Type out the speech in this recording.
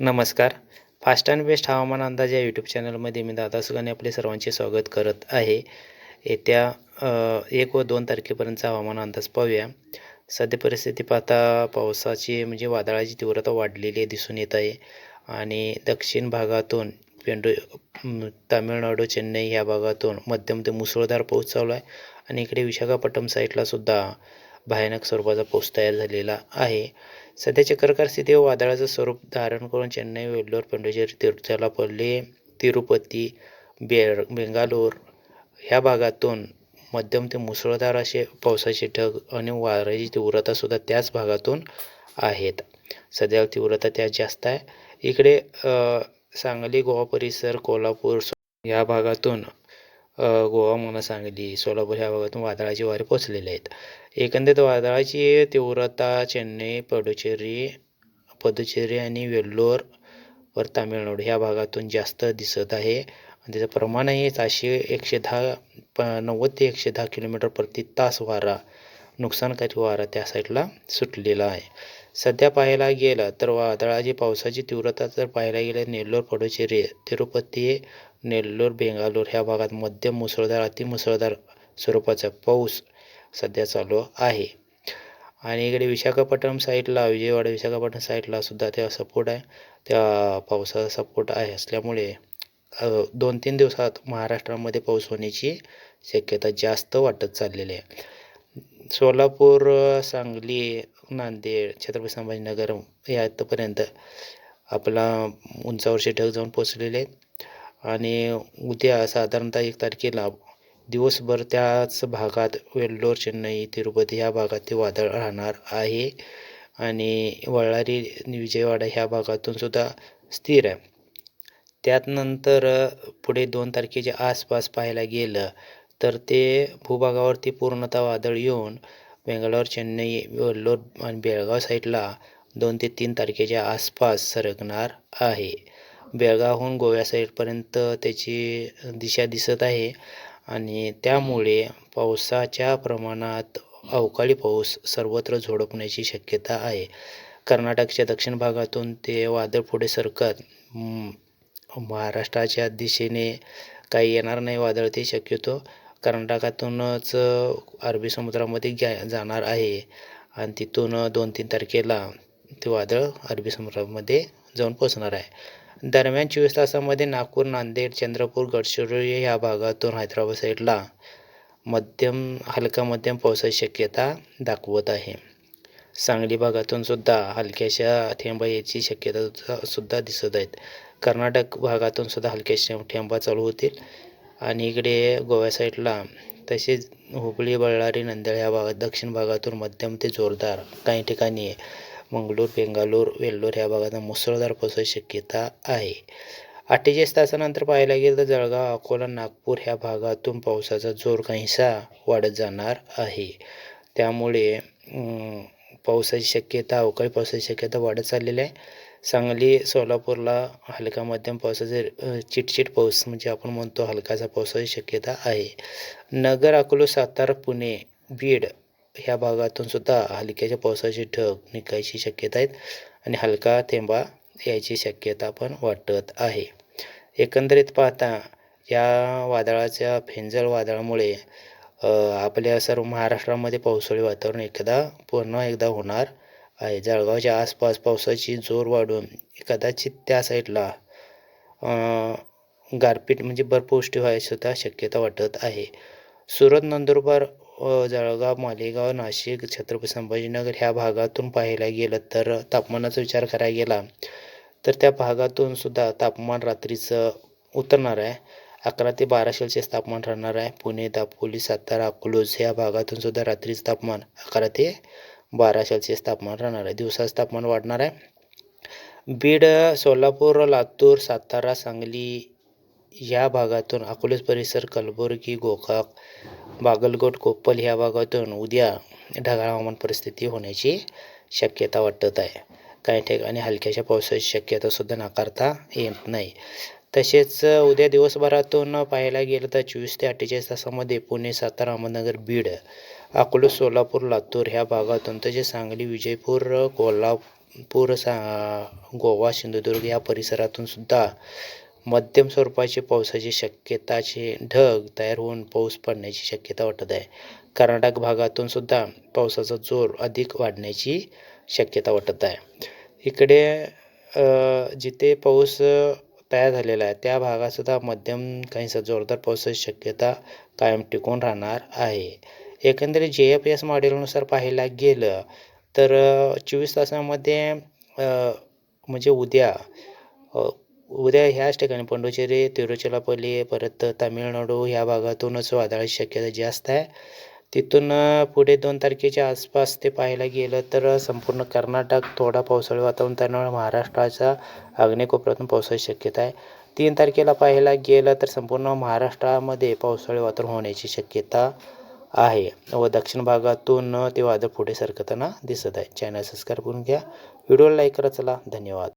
नमस्कार. Fast and best हवामान अंदाज या यूट्यूब चॅनलमध्ये मी दादा सुगाने आपले सर्वांचे स्वागत करत आहे. येत्या एक व दोन तारखेपर्यंतचा हवामान अंदाज पाहूया. सध्या परिस्थिती पाहता पावसाची म्हणजे वादळाची तीव्रता वाढलेली आहे दिसून येत आहे. आणि दक्षिण भागातून पेंडू तामिळनाडू चेन्नई ह्या भागातून मध्यम ते मुसळधार पाऊस चालू आहे. आणि इकडे विशाखापट्टणम साईडला सुद्धा भयानक स्वरूपाचा पाऊस तयार झालेला आहे. सध्याच्या चक्रकार स्थिती व वादळाचं स्वरूप धारण करून चेन्नई वेल्लोर पोंडिचेरी तिरुचलापल्ली तिरुपती बेर बेंगालोर ह्या भागातून मध्यम ते मुसळधार असे पावसाचे ढग आणि वाऱ्याची तीव्रतासुद्धा त्याच भागातून आहेत. सध्या तीव्रता त्या जास्त आहे. इकडे सांगली गोवा परिसर कोल्हापूर या भागातून गोवा म्हणा सांगली सोलापूर ह्या भागातून वादळाचे वारे पोचलेले आहेत. एकंदरीत वादळाची तीव्रता चेन्नई पडुचेरी पदुचेरी आणि वेल्लोर वर तामिळनाडू ह्या भागातून जास्त दिसत आहे. आणि त्याचं प्रमाणही चारशे एकशे दहा प नव्वद ते एकशे दहा किलोमीटर प्रति तास वारा. नुकसानकारी वारा त्या साईडला सुटलेला आहे. सध्या पाहायला गेलं तर वादळाची पावसाची तीव्रता जर पाहायला गेलं नेल्लोर पडुचेरी तिरुपती नेल्लोर बेंगालोर ह्या भागात मध्यम मुसळधार अतिमुसळधार स्वरूपाचा पाऊस सध्या चालू आहे. आणि इकडे विशाखापट्टणम साईडला विजयवाडा विशाखापट्टणम साईडला सुद्धा त्या सपोर्ट आहे. त्या पावसाचा सपोर्ट आहे असल्यामुळे दोन तीन दिवसात महाराष्ट्रामध्ये पाऊस होण्याची शक्यता जास्त वाटत चाललेली आहे. सोलापूर सांगली नांदेड छत्रपती संभाजीनगर या आतापर्यंत आपला उंचावरचे ढग जाऊन पोचलेले आहेत. आणि उद्या साधारणतः एक तारखेला दिवसभर त्याच भागात वेल्लोर चेन्नई तिरुपती ह्या भागात ते वादळ राहणार आहे. आणि वळारी विजयवाडा ह्या भागातून सुद्धा स्थिर आहे. त्यातनंतर पुढे दोन तारखेच्या आसपास पाहायला गेलं तर ते भूभागावरती पूर्णतः वादळ येऊन बेंगलोर चेन्नई वेल्लोर आणि बेळगाव साईडला दोन ते तीन तारखेच्या आसपास सरकणार आहे. बेळगावहून गोव्या साईडपर्यंत त्याची दिशा दिसत आहे. आणि त्यामुळे पावसाच्या प्रमाणात अवकाळी पाऊस सर्वत्र झोडपण्याची शक्यता आहे. कर्नाटकच्या दक्षिण भागातून ते वादळ पुढे सरकत महाराष्ट्राच्या दिशेने काही येणार नाही वादळ ते शक्यतो कर्नाटकातूनच अरबी समुद्रामध्ये गे जाणार आहे. आणि तिथून दोन तीन तारखेला ते वादळ अरबी समुद्रामध्ये जाऊन पोचणार आहे. दरम्यान चोवीस तासामध्ये नागपूर नांदेड चंद्रपूर गडचिरोली ह्या भागातून हैदराबाद साईडला मध्यम हलका मध्यम पावसाची शक्यता दाखवत आहे. सांगली भागातून सुद्धा हलक्याशा थेंबा याची शक्यता सुद्धा- सुद्धा दिसत आहेत. कर्नाटक भागातून सुद्धा हलक्याशा थेंबा चालू होतील आणि इकडे गोव्या साईडला तसेच हुबळी बळ्ळारी नंदेड ह्या भागात दक्षिण भागातून मध्यम ते जोरदार काही ठिकाणी मंगळूर बेंगालूर वेल्लोर ह्या भागात मुसळधार पावसाची शक्यता आहे. अठ्ठेचाळीस तासानंतर पाहायला गेलं तर जळगाव अकोला नागपूर ह्या भागातून पावसाचा जोर काहीसा वाढत जाणार आहे. त्यामुळे पावसाची शक्यता अवकाळी पावसाची शक्यता वाढत चाललेली आहे. सांगली सोलापूरला हलका मध्यम पावसाचे चिटचिट पाऊस म्हणजे आपण म्हणतो हलकाचा पावसाची शक्यता आहे. नगर अकोला सातारा पुणे बीड ह्या भागातून सुद्धा हलक्याच्या पावसाचे ढग निघायची शक्यता आहेत आणि हलका थेंबा यायची शक्यता पण वाटत आहे. एकंदरीत पाहता या वादळाच्या फेंजल वादळामुळे आपल्या सर्व महाराष्ट्रामध्ये पावसाळी वातावरण एकदा पुन्हा एकदा होणार आहे. जळगावच्या आसपास पावसाची जोर वाढून कदाचित त्या साईडला गारपीट म्हणजे बर्फवृष्टी व्हायची सुद्धा शक्यता वाटत आहे. सुरत नंदुरबार जळगाव मालेगाव नाशिक छत्रपती संभाजीनगर ह्या भागातून पाहायला गेलं तर तापमानाचा विचार करायला गेला तर त्या भागातून सुद्धा तापमान रात्रीचं उतरणार आहे. अकरा ते बारा सेल्सिअस तापमान राहणार आहे. पुणे दापोली सातारा अकलूज ह्या भागातून सुद्धा रात्रीचं तापमान अकरा ते बारा सेल्सिअस तापमान राहणार आहे. दिवसाचं तापमान वाढणार आहे. बीड सोलापूर लातूर सातारा सांगली या भागातून अकोलेज परिसर कलबुर्गी गोकाक बागलकोट कोप्पल ह्या भागातून उद्या ढगाळ हवामान परिस्थिती होण्याची शक्यता वाटत आहे. काही ठिकाणी हलक्याशा पावसाची शक्यतासुद्धा नाकारता येत नाही. तसेच उद्या दिवसभरातून पाहायला गेलं तर चोवीस ते अठ्ठेचाळीस तासामध्ये पुणे सातारा अहमदनगर बीड अकोला सोलापूर लातूर ह्या भागातून तसेच सांगली विजयपूर कोल्हापूर सा गोवा सिंधुदुर्ग या परिसरातून सुद्धा मध्यम स्वरूपाचे पावसाची शक्यताचे ढग तयार होऊन पाऊस पडण्याची शक्यता वाटत आहे. कर्नाटक भागातून सुद्धा पावसाचा जोर अधिक वाढण्याची शक्यता वाटत आहे. इकडे जिथे पाऊस तयार झालेला आहे त्या भागातसुद्धा मध्यम काहीसा जोरदार पावसाची शक्यता कायम टिकून राहणार आहे. एकंदरीत जे एफ एस मॉडेलनुसार पाहायला गेलं तर चोवीस तासामध्ये म्हणजे उद्या उद्या ह्याच ठिकाणी पंडुचेरी तिरुचिरापल्ली परत तामिळनाडू ह्या भागातूनच वादळाची शक्यता जास्त आहे. तिथून पुढे दोन तारखेच्या आसपास ते पाहायला गेलं तर संपूर्ण कर्नाटक थोडा पावसाळी वातावरण त्यामुळे महाराष्ट्राचा आग्नेकोपऱ्यातून पावसाची शक्यता आहे. तीन तारखेला पाहायला गेलं तर संपूर्ण महाराष्ट्रामध्ये पावसाळी वातावरण होण्याची शक्यता आहे. व दक्षिण भागातून ते वादळ पुढे सरकताना दिसत आहे. चॅनल सबस्क्राईब करून घ्या. व्हिडिओला लाईक करा. चला धन्यवाद.